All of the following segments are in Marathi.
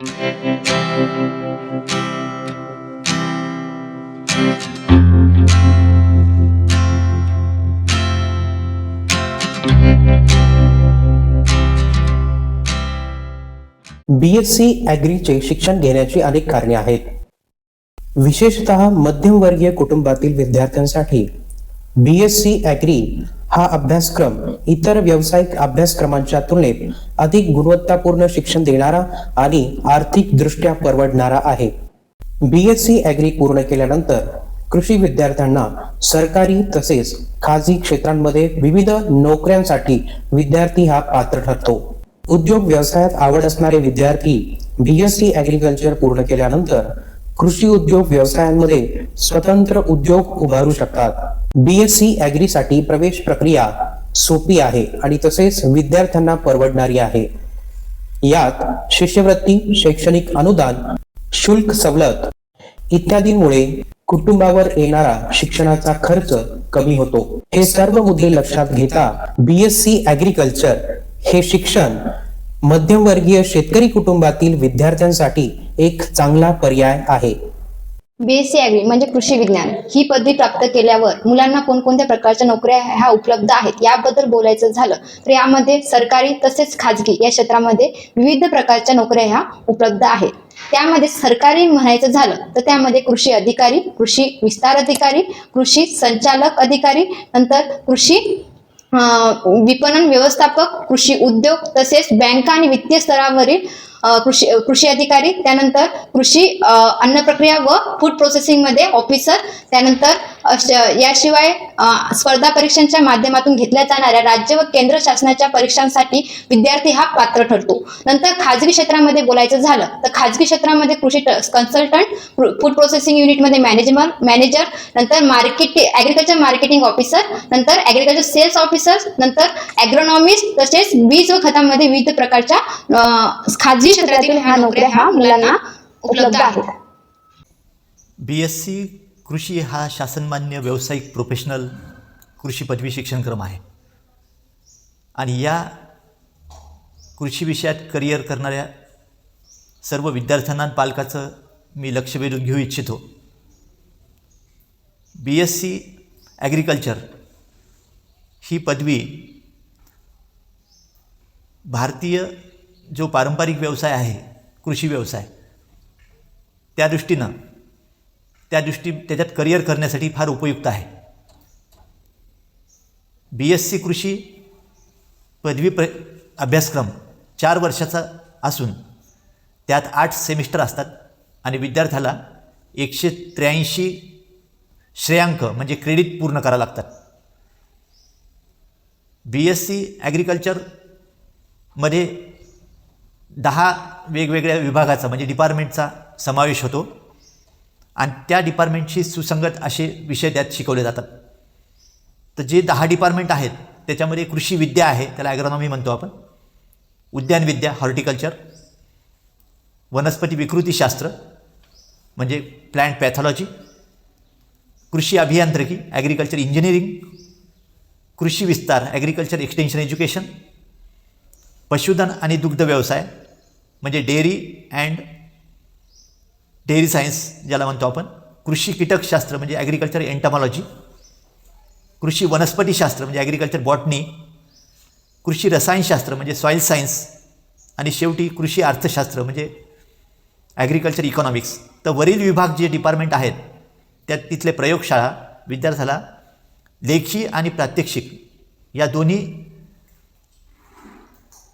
बी एस सी ॲग्रीचे शिक्षण घेण्याची अनेक कारणे आहेत. विशेषतः मध्यमवर्गीय कुटुंबातील विद्यार्थ्यांसाठी बी एस सी ॲग्री हा अभ्यासक्रम इतर व्यावसायिक अभ्यासक्रमांच्या तुलनेत अधिक गुणवत्तापूर्ण शिक्षण देणारा आणि आर्थिक दृष्ट्या परवडणारा आहे. बी एस सी ॲग्री पूर्ण केल्यानंतर कृषी विद्यार्थ्यांना सरकारी तसेच खाजगी क्षेत्रांमध्ये विविध नोकऱ्यांसाठी विद्यार्थी हा पात्र ठरतो. उद्योग व्यवसायात आवड असणारे विद्यार्थी बी एस सी ॲग्रिकल्चर पूर्ण केल्यानंतर कृषी उद्योग व्यवसायांमध्ये स्वतंत्र उद्योग उभारू शकतात. बी एस सी ॲग्रीसाठी प्रवेश प्रक्रिया सोपी आहे आणि तसेच विद्यार्थ्यांना परवडणारी आहे. यात शिष्यवृत्ती शैक्षणिक अनुदान शुल्क सवलत इत्यादींमुळे कुटुंबावर येणारा शिक्षणाचा खर्च कमी होतो. हे सर्व मुद्दे लक्षात घेता बीएससी ॲग्रीकल्चर हे शिक्षण मध्यमवर्गीय शेतकरी कुटुंबातील विद्यार्थ्यांसाठी एक चांगला पर्याय आहे. बीएससी ऍग्री म्हणजे कृषी विज्ञान ही पदवी प्राप्त केल्यावर मुलांना कोणकोणत्या प्रकारच्या नोकऱ्या ह्या उपलब्ध आहेत याबद्दल बोलायचं झालं तर यामध्ये सरकारी तसेच खाजगी या क्षेत्रामध्ये विविध प्रकारच्या नोकऱ्या ह्या उपलब्ध आहेत. त्यामध्ये सरकारी म्हणायचं झालं तर त्यामध्ये कृषी अधिकारी कृषी विस्तार अधिकारी कृषी संचालक अधिकारी नंतर कृषी विपणन व्यवस्थापक कृषी उद्योग तसेच बँका आणि वित्तीय स्तरावरील कृषी कृषी अधिकारी त्यानंतर कृषी अन्न प्रक्रिया व फूड प्रोसेसिंगमध्ये ऑफिसर त्यानंतर अश- याशिवाय स्पर्धा परीक्षांच्या माध्यमातून घेतल्या जाणाऱ्या राज्य व केंद्र शासनाच्या परीक्षांसाठी विद्यार्थी हा पात्र ठरतो. नंतर खाजगी क्षेत्रामध्ये बोलायचं झालं तर खाजगी क्षेत्रामध्ये कृषी कन्सल्टंट फूड प्रोसेसिंग युनिटमध्ये मॅनेजमेंट मॅनेजर नंतर मार्केट ॲग्रिकल्चर मार्केटिंग ऑफिसर नंतर ॲग्रिकल्चर सेल्स ऑफिसर नंतर ॲग्रोनॉमिस्ट तसेच बीज व खतामध्ये विविध प्रकारच्या खाजगी क्षेत्रातील ह्या नोकऱ्या ह्या मुलांना उपलब्ध आहेत. बी एस सी कृषी हा शासनमान्य व्यावसायिक प्रोफेशनल कृषी पदवी शिक्षणक्रम आहे. आणि या कृषी विषयात करिअर करणाऱ्या सर्व विद्यार्थ्यांना पालकाचं मी लक्ष वेधून घेऊ इच्छितो. बी एस सी ॲग्रिकल्चर ही पदवी भारतीय जो पारंपरिक व्यवसाय आहे कृषी व्यवसाय त्या दृष्टीनं त्या दृष्टी त्याच्यात करिअर करण्यासाठी फार उपयुक्त आहे. बी एस सी कृषी पदवी प्र अभ्यासक्रम चार वर्षाचा असून त्यात आठ सेमिस्टर असतात आणि विद्यार्थ्याला एकशे त्र्याऐंशी श्रेयांक म्हणजे क्रेडिट पूर्ण करावं लागतात. बी एस सी ॲग्रिकल्चरमध्ये दहा वेगवेगळ्या विभागाचा म्हणजे डिपार्टमेंटचा समावेश होतो. आणि त्या डिपार्टमेंटशी सुसंगत असे विषय त्यात शिकवले जातात. तर जे दहा डिपार्टमेंट आहेत त्याच्यामध्ये कृषी विद्या आहे त्याला ॲग्रॉनॉमी म्हणतो आपण. उद्यानविद्या हॉर्टिकल्चर वनस्पती विकृतीशास्त्र म्हणजे प्लॅन्ट पॅथॉलॉजी कृषी अभियांत्रिकी ॲग्रिकल्चर इंजिनिअरिंग कृषी विस्तार ॲग्रिकल्चर एक्सटेन्शन एज्युकेशन पशुधन आणि दुग्ध व्यवसाय म्हणजे डेअरी अँड डेअरी सायन्स ज्याला म्हणतो आपण कृषी कीटकशास्त्र म्हणजे ॲग्रिकल्चर एंटमॉलॉजी कृषी वनस्पतीशास्त्र म्हणजे ॲग्रिकल्चर बॉटनी कृषी रसायनशास्त्र म्हणजे सॉईल सायन्स आणि शेवटी कृषी अर्थशास्त्र म्हणजे ॲग्रिकल्चर इकॉनॉमिक्स तर वरील विभाग जे डिपार्टमेंट आहेत त्यात तिथले प्रयोगशाळा विद्यार्थ्याला लेखी आणि प्रात्यक्षिक या दोन्ही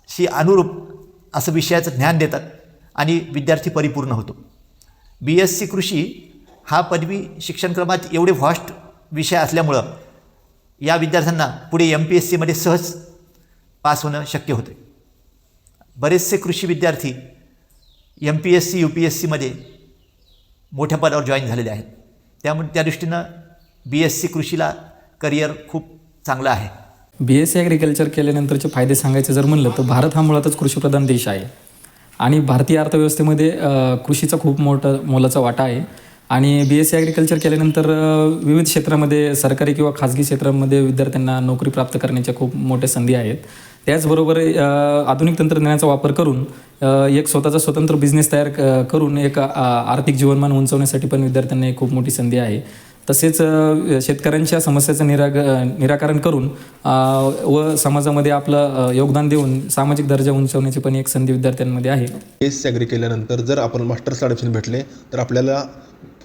शी अनुरूप असं विषयाचं ज्ञान देतात आणि विद्यार्थी परिपूर्ण होतो. बी एस सी कृषी हा पदवी शिक्षणक्रमात एवढे व्हॉस्ट विषय असल्यामुळं या विद्यार्थ्यांना पुढे एम पी एस सीमध्ये सहज पास होणं शक्य होते बरेचसे कृषी विद्यार्थी M P S C U P S सीमध्ये मोठ्या पदावर जॉईन झालेले आहेत. त्यामुळे त्या दृष्टीनं बी एस सी कृषीला करिअर खूप चांगलं आहे. बी एस सी ॲग्रिकल्चर केल्यानंतरचे फायदे सांगायचे जर म्हणलं तर भारत हा मुळातच कृषीप्रधान देश आहे. आणि भारतीय अर्थव्यवस्थेमध्ये कृषीचा खूप मोठा मोलाचा वाटा आहे. आणि बी एस सी ॲग्रिकल्चर केल्यानंतर विविध क्षेत्रामध्ये सरकारी किंवा खाजगी क्षेत्रामध्ये विद्यार्थ्यांना नोकरी प्राप्त करण्याच्या खूप मोठ्या संधी आहेत. त्याचबरोबर आधुनिक तंत्रज्ञानाचा वापर करून एक स्वतःचा स्वतंत्र बिझनेस तयार करून एक आर्थिक जीवनमान उंचवण्यासाठी पण विद्यार्थ्यांना एक खूप मोठी संधी आहे. तसेच शेतकऱ्यांच्या समस्याचं निराग निराकरण करून व समाजामध्ये आपलं योगदान देऊन सामाजिक दर्जा उंचवण्याची पण एक संधी विद्यार्थ्यांमध्ये आहे. एस ॲग्री केल्यानंतर जर आपण मास्टर्स ॲडमिशन भेटले तर आपल्याला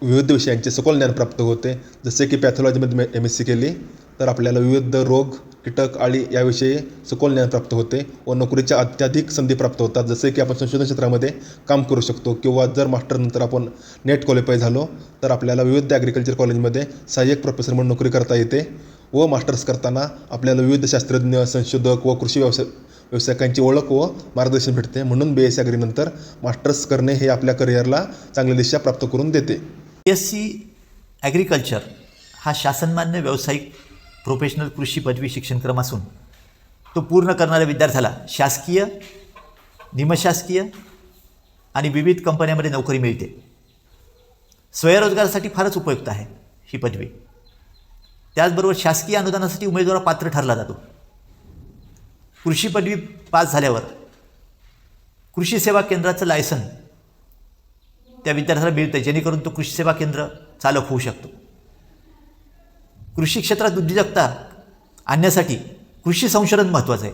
विविध विषयांचे सखोल ज्ञान प्राप्त होते. जसे की पॅथॉलॉजीमध्ये एम एस सी केली तर आपल्याला विविध रोग कीटक आळी याविषयी सखोल ज्ञान प्राप्त होते व नोकरीच्या अत्याधिक संधी प्राप्त होतात. जसे की आपण संशोधन क्षेत्रामध्ये काम करू शकतो किंवा जर मास्टरनंतर आपण नेट क्वालिफाय झालो तर आपल्याला विविध ॲग्रिकल्चर कॉलेजमध्ये सहाय्यक प्रोफेसर म्हणून नोकरी करता येते व मास्टर्स करताना आपल्याला विविध शास्त्रज्ञ संशोधक व कृषी व्यवसाय व्यावसायिकांची ओळख व मार्गदर्शन भेटते. म्हणून बी एस ॲग्रीनंतर मास्टर्स करणे हे आपल्या करिअरला चांगली दिशा प्राप्त करून देते. बी एस सी ॲग्रिकल्चर हा शासनमान्य व्यावसायिक प्रोफेशनल कृषी पदवी शिक्षणक्रम असून तो पूर्ण करणाऱ्या विद्यार्थ्याला शासकीय निमशासकीय आणि विविध कंपन्यांमध्ये नोकरी मिळते. स्वयंरोजगारासाठी फारच उपयुक्त आहे ही पदवी. त्याचबरोबर शासकीय अनुदानासाठी उमेदवार पात्र ठरला जातो. कृषी पदवी पास झाल्यावर कृषी सेवा केंद्राचं लायसन त्या विद्यार्थ्याला मिळतं जेणेकरून तो कृषी सेवा केंद्र चालक होऊ शकतो. कृषी क्षेत्रात उद्योजकता आणण्यासाठी कृषी संशोधन महत्त्वाचं आहे.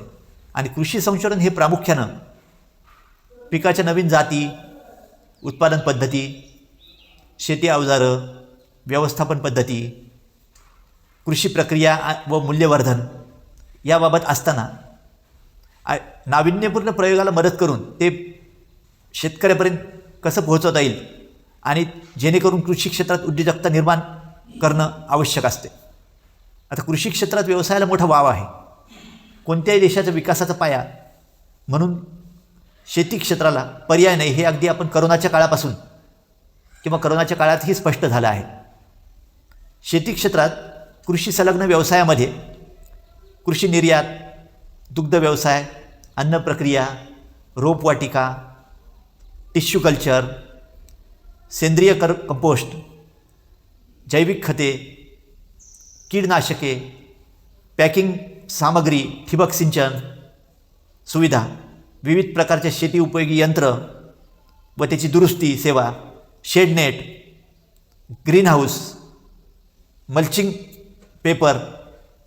आणि कृषी संशोधन हे प्रामुख्यानं पिकाच्या नवीन जाती उत्पादन पद्धती शेती अवजारं व्यवस्थापन पद्धती कृषी प्रक्रिया व मूल्यवर्धन याबाबत असताना नाविन्यपूर्ण प्रयोगाला मदत करून ते शेतकऱ्यापर्यंत कसं पोहोचवता येईल आणि जेणेकरून कृषी क्षेत्रात उद्योजकता निर्माण करणं आवश्यक असते. आता कृषी क्षेत्रात व्यवसायाला मोठा वाव आहे. कोणत्याही देशाचा विकासाचा पाया म्हणून शेती क्षेत्राला पर्याय नाही हे अगदी आपण करोनाच्या काळापासून किंवा करोनाच्या काळातही स्पष्ट झालं आहे. शेती क्षेत्रात कृषी संलग्न व्यवसायामध्ये कृषी निर्यात दुग्ध व्यवसाय अन्न प्रक्रिया रोपवाटिका टिश्यू कल्चर सेंद्रिय कर कंपोस्ट जैविक खते कीडनाशके पॅकिंग सामग्री ठिबक सिंचन सुविधा विविध प्रकारच्या शेती उपयोगी यंत्र व त्याची दुरुस्ती सेवा shade net greenhouse mulching paper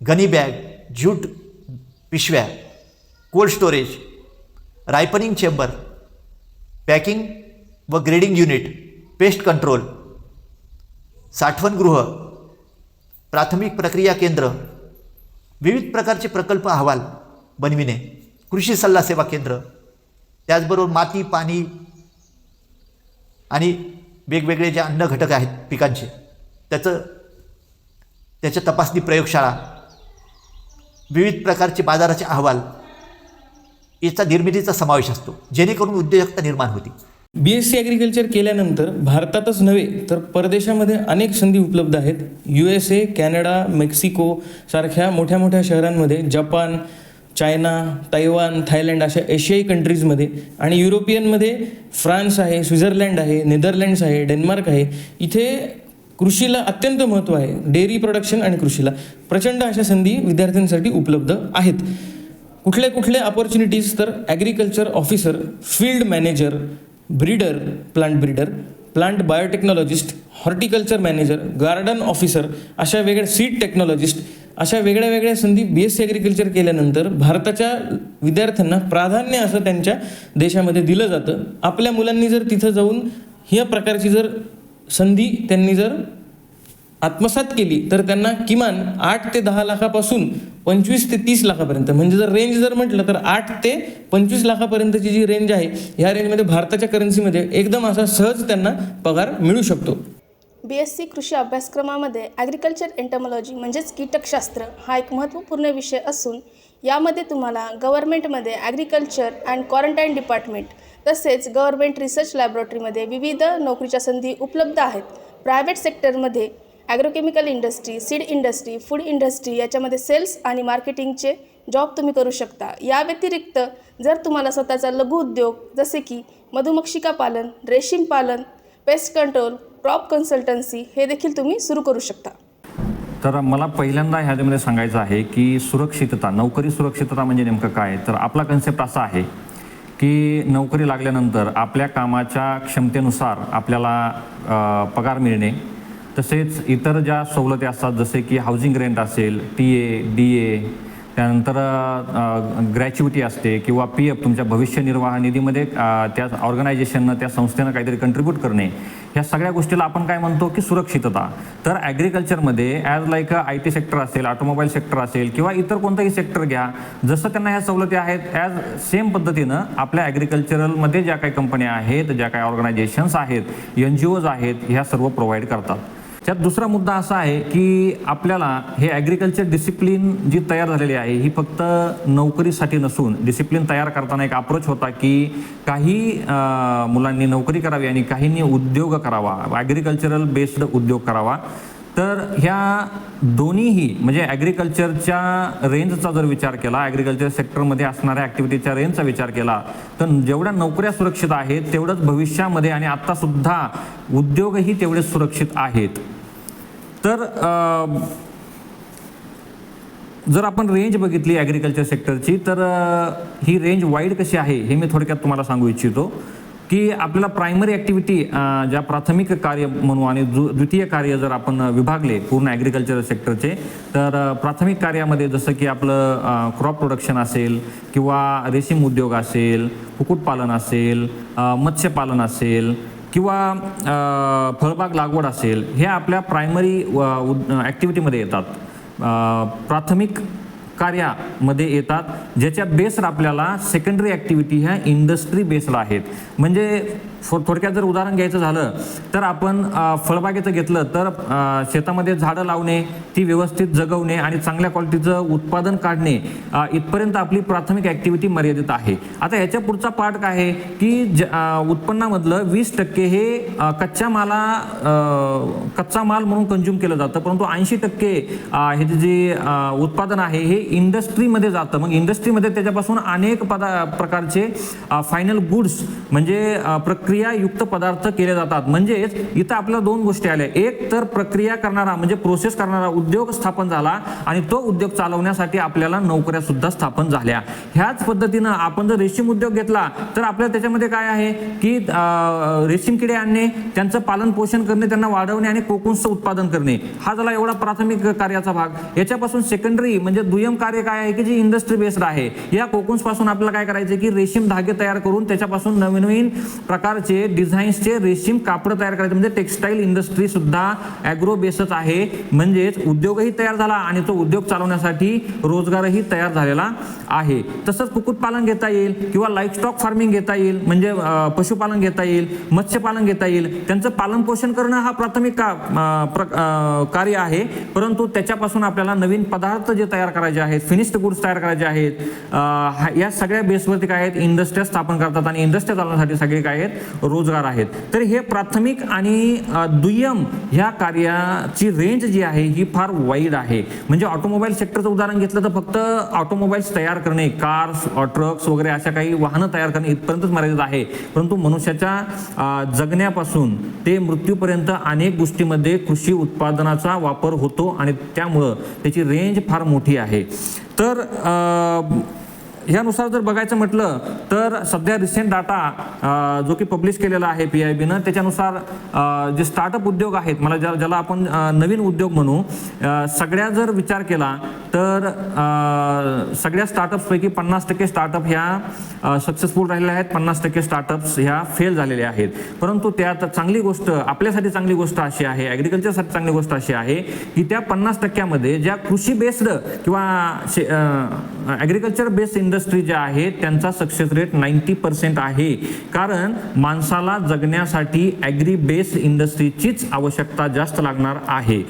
gunny bag jute पिशव्या cold storage ripening chamber packing व ग्रेडिंग युनिट पेस्ट कंट्रोल साठवणगृह प्राथमिक प्रक्रिया केंद्र विविध प्रकारचे प्रकल्प अहवाल बनविणे कृषी सल्ला सेवा केंद्र त्याचबरोबर माती पाणी आणि वेगवेगळे जे अन्न घटक आहेत पिकांचे त्याचं त्याच्या तपासणी प्रयोगशाळा विविध प्रकारचे बाजाराचे अहवाल याचा निर्मितीचा समावेश असतो जेणेकरून उद्योजकता निर्माण होती. बी एस सी ॲग्रिकल्चर केल्यानंतर भारतातच नव्हे तर परदेशामध्ये अनेक संधी उपलब्ध आहेत. U S A Canada Mexico सारख्या मोठ्या मोठ्या शहरांमध्ये जपान चायना तैवान थायलंड अशा एशियाई कंट्रीजमध्ये आणि युरोपियनमध्ये फ्रान्स आहे स्वित्झर्लँड आहे नेदरलँड्स आहे डेन्मार्क आहे. इथे कृषीला अत्यंत महत्त्व आहे. डेअरी प्रोडक्शन आणि कृषीला प्रचंड अशा संधी विद्यार्थ्यांसाठी उपलब्ध आहेत. कुठल्या कुठल्या अपॉर्च्युनिटीज तर agriculture officer field manager breeder plant breeder plant biotechnologist horticulture manager garden officer अशा वेगळ्या सीड टेक्नॉलॉजिस्ट अशा वेगळ्या वेगळ्या संधी बी एस सी ॲग्रिकल्चर केल्यानंतर भारताच्या विद्यार्थ्यांना प्राधान्य असं त्यांच्या देशामध्ये दिलं जातं. आपल्या मुलांनी जर तिथं जाऊन ह्या प्रकारची जर संधी त्यांनी जर आत्मसात केली तर त्यांना किमान आठ ते दहा लाखापासून पंचवीस ते तीस लाखापर्यंत. म्हणजे जर रेंज जर म्हटलं तर आठ ते पंचवीस लाखापर्यंतची जी रेंज आहे ह्या रेंजमध्ये भारताच्या करन्सीमध्ये एकदम असा सहज त्यांना पगार मिळू शकतो. बी एस सी कृषी अभ्यासक्रमामध्ये ॲग्रिकल्चर एंटमॉलॉजी म्हणजेच कीटकशास्त्र हा एक महत्त्वपूर्ण विषय असून यामध्ये तुम्हाला गव्हर्मेंटमध्ये ॲग्रिकल्चर अँड क्वारंटाईन डिपार्टमेंट तसेच गव्हर्मेंट रिसर्च लॅबोरेटरीमध्ये विविध नोकरीच्या संधी उपलब्ध आहेत. प्रायव्हेट सेक्टरमध्ये agrochemical industry seed industry food industry याच्यामध्ये सेल्स आणि मार्केटिंगचे जॉब तुम्ही करू शकता. या व्यतिरिक्त जर तुम्हाला स्वतःचा लघु उद्योग जसे की मधुमक्षिका पालन रेशीम पालन पेस्ट कंट्रोल क्रॉप कन्सल्टन्सी हे देखील तुम्ही सुरू करू शकता. तर मला पहिल्यांदा ह्याच्यामध्ये सांगायचं आहे की सुरक्षितता नोकरी सुरक्षितता म्हणजे नेमकं काय? तर आपला कन्सेप्ट असा आहे की नोकरी लागल्यानंतर आपल्या कामाच्या क्षमतेनुसार आपल्याला पगार मिळणे तसेच इतर ज्या सवलती असतात जसे की हाऊसिंग रेंट असेल टी ए डी ए त्यानंतर ग्रॅच्युटी असते किंवा पी एफ तुमच्या भविष्य निर्वाह निधीमध्ये त्या ऑर्गनायझेशननं त्या संस्थेनं काहीतरी कंट्रीब्यूट करणे. ह्या सगळ्या गोष्टीला आपण काय म्हणतो की सुरक्षितता. तर ॲग्रिकल्चरमध्ये as like I T sector असेल ऑटोमोबाईल सेक्टर असेल किंवा इतर कोणतंही सेक्टर घ्या जसं त्यांना ह्या सवलती आहेत ॲज सेम पद्धतीनं आपल्या ॲग्रिकल्चरलमध्ये ज्या काही कंपन्या आहेत ज्या काही ऑर्गनायझेशन्स आहेत एन जी ओज आहेत ह्या सर्व प्रोव्हाइड करतात. त्यात दुसरा मुद्दा असा आहे की आपल्याला हे ॲग्रिकल्चर डिसिप्लिन जी तयार झालेली आहे ही फक्त नोकरीसाठी नसून डिसिप्लिन तयार करताना एक अप्रोच होता की काही मुलांनी नोकरी करावी आणि काहींनी उद्योग करावा ॲग्रिकल्चरल बेस्ड उद्योग करावा. तर ह्या दोन्हीही म्हणजे ॲग्रिकल्चरच्या रेंजचा जर विचार केला ॲग्रिकल्चर सेक्टरमध्ये असणाऱ्या ॲक्टिव्हिटीच्या रेंजचा विचार केला तर जेवढ्या नोकऱ्या सुरक्षित आहेत तेवढंच भविष्यामध्ये आणि आत्तासुद्धा उद्योगही तेवढे सुरक्षित आहेत. तर जर आपण रेंज बघितली ॲग्रिकल्चर सेक्टरची तर ही रेंज वाईड कशी आहे हे मी थोडक्यात तुम्हाला सांगू इच्छितो. की आपल्याला प्रायमरी ॲक्टिव्हिटी ज्या प्राथमिक कार्य म्हणू आणि द्वितीय कार्य जर आपण विभागले पूर्ण ॲग्रिकल्चर सेक्टरचे तर प्राथमिक कार्यामध्ये जसं की आपलं क्रॉप प्रोडक्शन असेल किंवा रेशीम उद्योग असेल कुक्कुटपालन असेल मत्स्यपालन असेल किंवा फळबाग लागवड असेल हे आपल्या प्रायमरी ॲक्टिव्हिटीमध्ये येतात. प्राथमिक कार्यामध्ये येतात ज्याच्या बेसवर आपल्याला सेकंडरी ॲक्टिव्हिटी ह्या इंडस्ट्री बेसला आहेत. म्हणजे थोडक्यात जर उदाहरण घ्यायचं झालं तर आपण फळबागेचं घेतलं तर शेतामध्ये झाडं लावणे ती व्यवस्थित जगवणे आणि चांगल्या क्वालिटीचं उत्पादन काढणे इथपर्यंत आपली प्राथमिक ॲक्टिव्हिटी मर्यादित आहे. आता ह्याच्या पुढचा पार्ट काय आहे? की ज उत्पन्नामधलं वीस टक्के हे कच्च्या माला कच्चा माल म्हणून कंझ्युम केलं जातं परंतु ऐंशी टक्के हे जे उत्पादन आहे हे इंडस्ट्रीमध्ये जातं. मग इंडस्ट्रीमध्ये त्याच्यापासून अनेक पदा प्रकारचे फायनल गुड्स म्हणजे प्रक प्रक्रियायुक्त पदार्थ केले जातात. म्हणजेच इथं आपल्या दोन गोष्टी आल्या. एक तर प्रक्रिया करणारा म्हणजे प्रोसेस करणारा उद्योग स्थापन झाला आणि तो उद्योग चालवण्यासाठी आपल्याला नोकऱ्या सुद्धा स्थापन झाल्या. ह्याच पद्धतीनं आपण जर रेशीम उद्योग घेतला तर आपल्याला त्याच्यामध्ये काय आहे? की रेशीम किडे आणणे त्यांचं पालन पोषण करणे त्यांना वाढवणे आणि कोकून्सचं उत्पादन करणे. हा झाला एवढा प्राथमिक कार्याचा भाग. याच्यापासून सेकंडरी म्हणजे दुय्यम कार्य काय आहे? की जी इंडस्ट्री बेस्ड आहे. या कोकून्सपासून आपल्याला काय करायचं की रेशीम धागे तयार करून त्याच्यापासून नवीन नवीन प्रकार प्रकारचे डिझाईन्सचे रेशीम कापड तयार करायचे. म्हणजे टेक्स्टाईल इंडस्ट्री सुद्धा ॲग्रो बेसच आहे. म्हणजेच उद्योगही तयार झाला आणि तो उद्योग चालवण्यासाठी रोजगारही तयार झालेला आहे. तसंच कुक्कुटपालन घेता येईल किंवा लाईफस्टॉक फार्मिंग घेता येईल. म्हणजे पशुपालन घेता येईल मत्स्यपालन घेता येईल. त्यांचं पालन पोषण करणं हा प्राथमिक का प्र- कार्य आहे. परंतु त्याच्यापासून आपल्याला नवीन पदार्थ जे तयार करायचे आहेत फिनिश्ड गुड्स तयार करायचे आहेत या सगळ्या बेसवरती काय आहेत? इंडस्ट्र्या स्थापन करतात आणि इंडस्ट्री चालवण्यासाठी सगळे काय आहेत? रोजगार आहेत. तर हे प्राथमिक आणि दुय्यम ह्या कार्याची रेंज जी आहे ही फार वाईड आहे. म्हणजे ऑटोमोबाईल सेक्टरचं उदाहरण घेतलं तर फक्त ऑटोमोबाईल्स तयार करणे कार्स ट्रक्स वगैरे अशा काही वाहनं तयार करणे इथपर्यंतच मर्यादित आहे. परंतु मनुष्याच्या जगण्यापासून ते मृत्यूपर्यंत अनेक गोष्टीमध्ये कृषी उत्पादनाचा वापर होतो आणि त्यामुळं त्याची रेंज फार मोठी आहे. तर ह्यानुसार जर बघायचं म्हटलं तर सध्या रिसेंट डाटा जो की पब्लिश केलेला आहे पी आय बीनं त्याच्यानुसार जे स्टार्टअप उद्योग आहेत मला ज्या ज्याला आपण नवीन उद्योग म्हणू सगळ्या जर विचार केला तर सगळ्या स्टार्टअप्सपैकी पन्नास टक्के स्टार्टअप ह्या सक्सेसफुल राहिलेल्या आहेत. पन्नास टक्के स्टार्टअप्स ह्या फेल झालेल्या आहेत. परंतु त्यात चांगली गोष्ट आपल्यासाठी चांगली गोष्ट अशी आहे ॲग्रिकल्चरसाठी चांगली गोष्ट अशी आहे की त्या पन्नास टक्क्यामध्ये ज्या कृषी बेस्ड किंवा ॲग्रिकल्चर बेस्ड इंडस्ट्री ज्या आहेत त्यांचा सक्सेस रेट नाईन्टी पर्सेंट आहे. कारण माणसाला जगण्यासाठी ॲग्री बेस्ड इंडस्ट्रीचीच आवश्यकता जास्त लागणार आहे.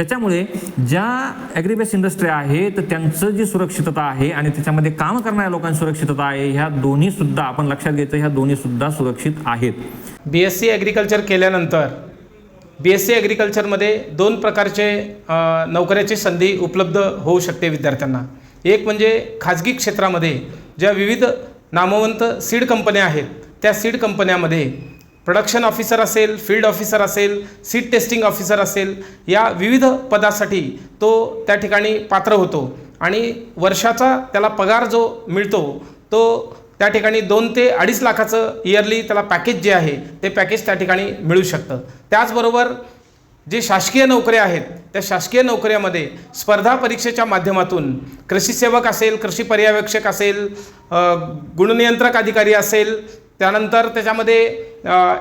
त्याच्यामुळे ज्या ॲग्रीबेस इंडस्ट्री आहे तर त्यांचं जी सुरक्षितता आहे आणि त्याच्यामध्ये काम करणाऱ्या लोकांची सुरक्षितता आहे ह्या दोन्ही सुद्धा आपण लक्षात घ्यायचं ह्या दोन्ही सुद्धा सुरक्षित आहेत. बी एस सी ॲग्रिकल्चर केल्यानंतर बी एस सी ॲग्रिकल्चरमध्ये दोन प्रकारचे नोकऱ्याची संधी उपलब्ध होऊ शकते विद्यार्थ्यांना. एक म्हणजे खाजगी क्षेत्रामध्ये ज्या विविध नामवंत सीड कंपन्या आहेत त्या सीड कंपन्यामध्ये प्रोडक्शन ऑफिसर असेल फील्ड ऑफिसर असेल सीट टेस्टिंग ऑफिसर असेल या विविध पदासाठी तो त्या ठिकाणी पात्र होतो. आणि वर्षाचा त्याला पगार जो मिळतो तो त्या ठिकाणी दोन ते अडीच लाखाचं इयरली त्याला पॅकेज जे आहे ते पॅकेज त्या ठिकाणी मिळू शकतं. त्याचबरोबर जे शासकीय नोकऱ्या आहेत त्या शासकीय नोकऱ्यामध्ये स्पर्धा परीक्षेच्या माध्यमातून कृषी सेवक असेल कृषी पर्यवेक्षक असेल गुणनियंत्रक अधिकारी असेल त्यानंतर त्याच्यामध्ये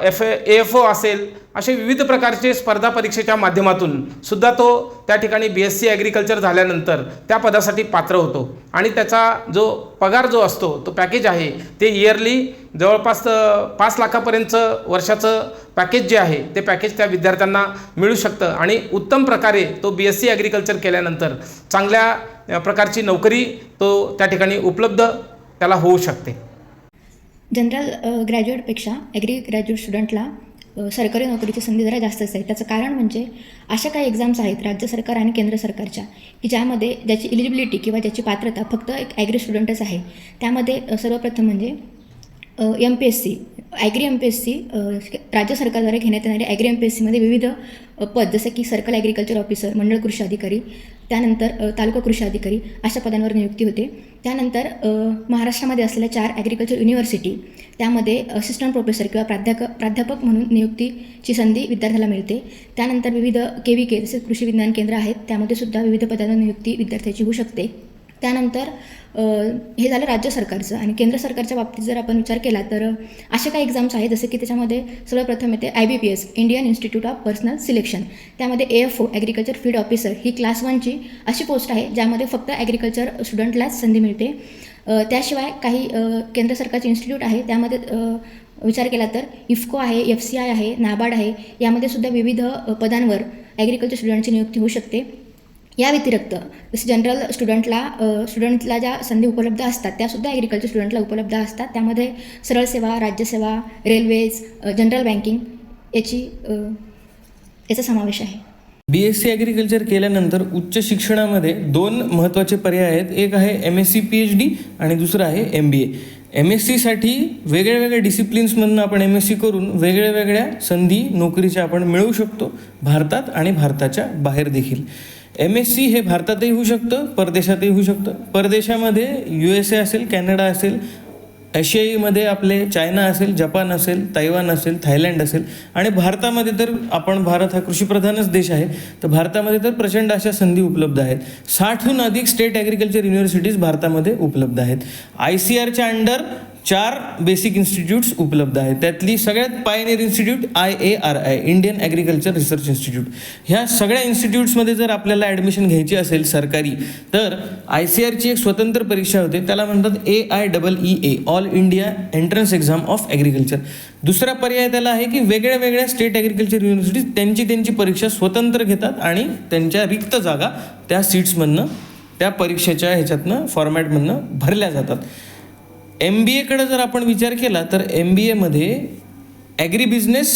एफ ए एफ ओ असेल असे विविध प्रकारचे स्पर्धा परीक्षेच्या माध्यमातून सुद्धा तो त्या ठिकाणी बी एस सी ॲग्रिकल्चर झाल्यानंतर त्या पदासाठी पात्र होतो. आणि त्याचा जो पगार जो असतो तो पॅकेज आहे ते इयरली जवळपास पाच लाखापर्यंतचं वर्षाचं पॅकेज जे आहे ते पॅकेज त्या विद्यार्थ्यांना मिळू शकतं. आणि उत्तम प्रकारे तो बी एस सी ॲग्रिकल्चर केल्यानंतर चांगल्या प्रकारची नोकरी तो त्या ठिकाणी उपलब्ध त्याला होऊ शकते. जनरल ग्रॅज्युएटपेक्षा ॲग्री ग्रॅज्युएट स्टुडंटला सरकारी नोकरीची संधी जरा जास्तच आहे त्याचं कारण म्हणजे अशा काही एक्झाम्स आहेत राज्य सरकार आणि केंद्र सरकारच्या की ज्यामध्ये ज्याची इलिजिबिलिटी किंवा ज्याची पात्रता फक्त एक ॲग्री स्टुडंटच आहे. त्यामध्ये सर्वप्रथम म्हणजे M P S C agri M P S C राज्य सरकारद्वारे घेण्यात येणारे ॲग्री एम पी एस सीमध्ये विविध पद जसे की सर्कल ॲग्रिकल्चर ऑफिसर मंडळ कृषी अधिकारी त्यानंतर तालुका कृषी अधिकारी अशा पदांवर नियुक्ती होते. त्यानंतर महाराष्ट्रामध्ये असलेल्या चार ॲग्रिकल्चर युनिव्हर्सिटी त्यामध्ये असिस्टंट प्रोफेसर किंवा प्राध्यापक प्राध्यापक म्हणून नियुक्तीची संधी विद्यार्थ्याला मिळते. त्यानंतर विविध के व्ही के जसे कृषी विज्ञान केंद्र आहेत. त्यामध्ये सुद्धा विविध पदांवर नियुक्ती विद्यार्थ्याची होऊ शकते. त्यानंतर हे झालं राज्य सरकारचं आणि केंद्र सरकारच्या बाबतीत जर आपण विचार केला तर असे अशा काही एक्झाम्स आहेत जसे की त्याच्यामध्ये सर्वप्रथम येते I B P S Indian institute of personnel selection त्यामध्ये A F O agriculture field officer he class वनची अशी पोस्ट आहे ज्यामध्ये फक्त ॲग्रिकल्चर स्टुडंटलाच संधी मिळते. त्याशिवाय काही केंद्र सरकारचे इन्स्टिट्यूट आहे त्यामध्ये विचार केला तर इफ्को आहे एफ सी आय आहे नाबार्ड आहे यामध्ये सुद्धा विविध पदांवर ॲग्रिकल्चर स्टुडंटची नियुक्ती होऊ शकते. या व्यतिरिक्त जसे जनरल स्टुडंटला स्टुडंटला ज्या संधी उपलब्ध असतात त्यासुद्धा ॲग्रिकल्चर स्टुडंटला उपलब्ध असतात. त्यामध्ये सरळ सेवा राज्यसेवा रेल्वेज जनरल बँकिंग याची याचा समावेश आहे. बी एस सी ॲग्रिकल्चर केल्यानंतर उच्च शिक्षणामध्ये दोन महत्त्वाचे पर्याय आहेत. एक आहे M S C P H D आणि दुसरं आहे M B A M S सीसाठी वेगळ्या वेगळ्या डिसिप्लिन्समधून आपण एम एस सी करून वेगळ्या वेगळ्या संधी नोकरीच्या आपण मिळवू शकतो भारतात आणि भारताच्या बाहेर देखील. एम एस सी हे भारतातही होऊ शकतं परदेशातही होऊ शकतं. परदेशामध्ये यू एस ए असेल कॅनडा असेल आशियाईमध्ये आपले चायना असेल जपान असेल तैवान असेल थायलंड असेल. आणि भारतामध्ये तर आपण भारत हा कृषीप्रधानच देश आहे. तर भारतामध्ये तर प्रचंड अशा संधी उपलब्ध आहेत. साठहून अधिक स्टेट ॲग्रिकल्चर युनिव्हर्सिटीज भारतामध्ये उपलब्ध आहेत. आय सी आरच्या अंडर चार बेसिक इन्स्टिट्यूट्स उपलब्ध आहेत. त्यातली सगळ्यात pioneer institute I A R I Indian agriculture research institute ह्या सगळ्या इन्स्टिट्यूट्समध्ये जर आपल्याला ॲडमिशन घ्यायची असेल सरकारी तर आय सी आरची एक स्वतंत्र परीक्षा होते. त्याला म्हणतात A I double E A all India entrance exam of agriculture दुसरा पर्याय त्याला आहे की वेगळ्या वेगळ्या स्टेट ॲग्रिकल्चर युनिव्हर्सिटीज त्यांची त्यांची परीक्षा स्वतंत्र घेतात आणि त्यांच्या रिक्त जागा त्या सीट्समधनं त्या परीक्षेच्या ह्याच्यातनं फॉर्मॅटमधनं भरल्या जातात. एम बी एकडे जर आपण विचार केला तर एम बी एमध्ये agri business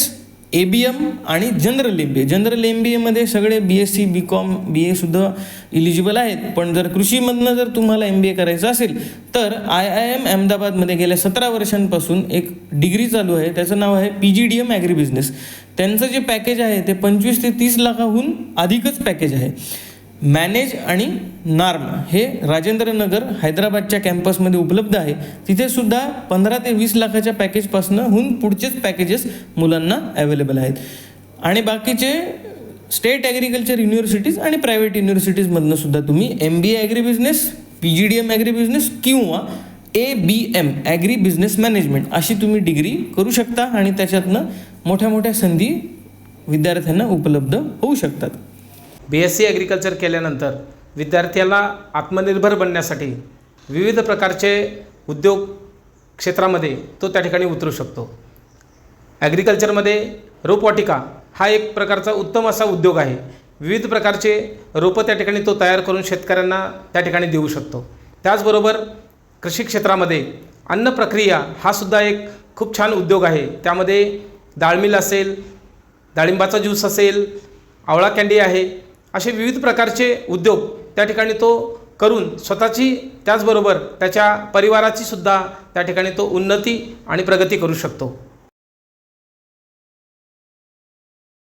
A B M आणि general M B A general M B एमध्ये सगळे B S C B com B एसुद्धा eligible आहेत. पण जर कृषीमधनं जर तुम्हाला एम बी ए करायचं असेल तर आय आय एम अहमदाबादमध्ये गेल्या सतरा वर्षांपासून एक डिग्री चालू आहे. त्याचं नाव आहे P G D M agri business त्यांचं जे पॅकेज आहे ते पंचवीस ते तीस लाखाहून अधिकच पॅकेज आहे. मॅनेज आणि नार्म हे राजेंद्रनगर हैदराबादच्या कॅम्पसमध्ये उपलब्ध आहे. तिथेसुद्धा पंधरा ते वीस लाखाच्या पॅकेजपासनं होऊन पुढचेच पॅकेजेस मुलांना अवेलेबल आहेत. आणि बाकीचे स्टेट ॲग्रिकल्चर युनिव्हर्सिटीज आणि प्रायव्हेट युनिव्हर्सिटीजमधनं सुद्धा तुम्ही M B A agri business P G D M agri business किंवा A B M agri business management अशी तुम्ही डिग्री करू शकता आणि त्याच्यातनं मोठ्या मोठ्या संधी विद्यार्थ्यांना उपलब्ध होऊ शकतात. बी एस सी ॲग्रिकल्चर केल्यानंतर विद्यार्थ्याला आत्मनिर्भर बनण्यासाठी विविध प्रकारचे उद्योग क्षेत्रामध्ये तो त्या ठिकाणी उतरू शकतो. ॲग्रिकल्चरमध्ये रोपवाटिका हा एक प्रकारचा उत्तम असा उद्योग आहे. विविध प्रकारचे रोपं त्या ठिकाणी तो तयार करून शेतकऱ्यांना त्या ठिकाणी देऊ शकतो. त्याचबरोबर कृषी क्षेत्रामध्ये अन्न प्रक्रिया हा सुद्धा एक खूप छान उद्योग आहे. त्यामध्ये डाळमिल असेल डाळिंबाचा ज्यूस असेल आवळा कँडी आहे असे विविध प्रकारचे उद्योग त्या ठिकाणी तो करून स्वतःची त्याचबरोबर त्याच्या परिवाराची सुद्धा त्या ठिकाणी तो उन्नती आणि प्रगती करू शकतो.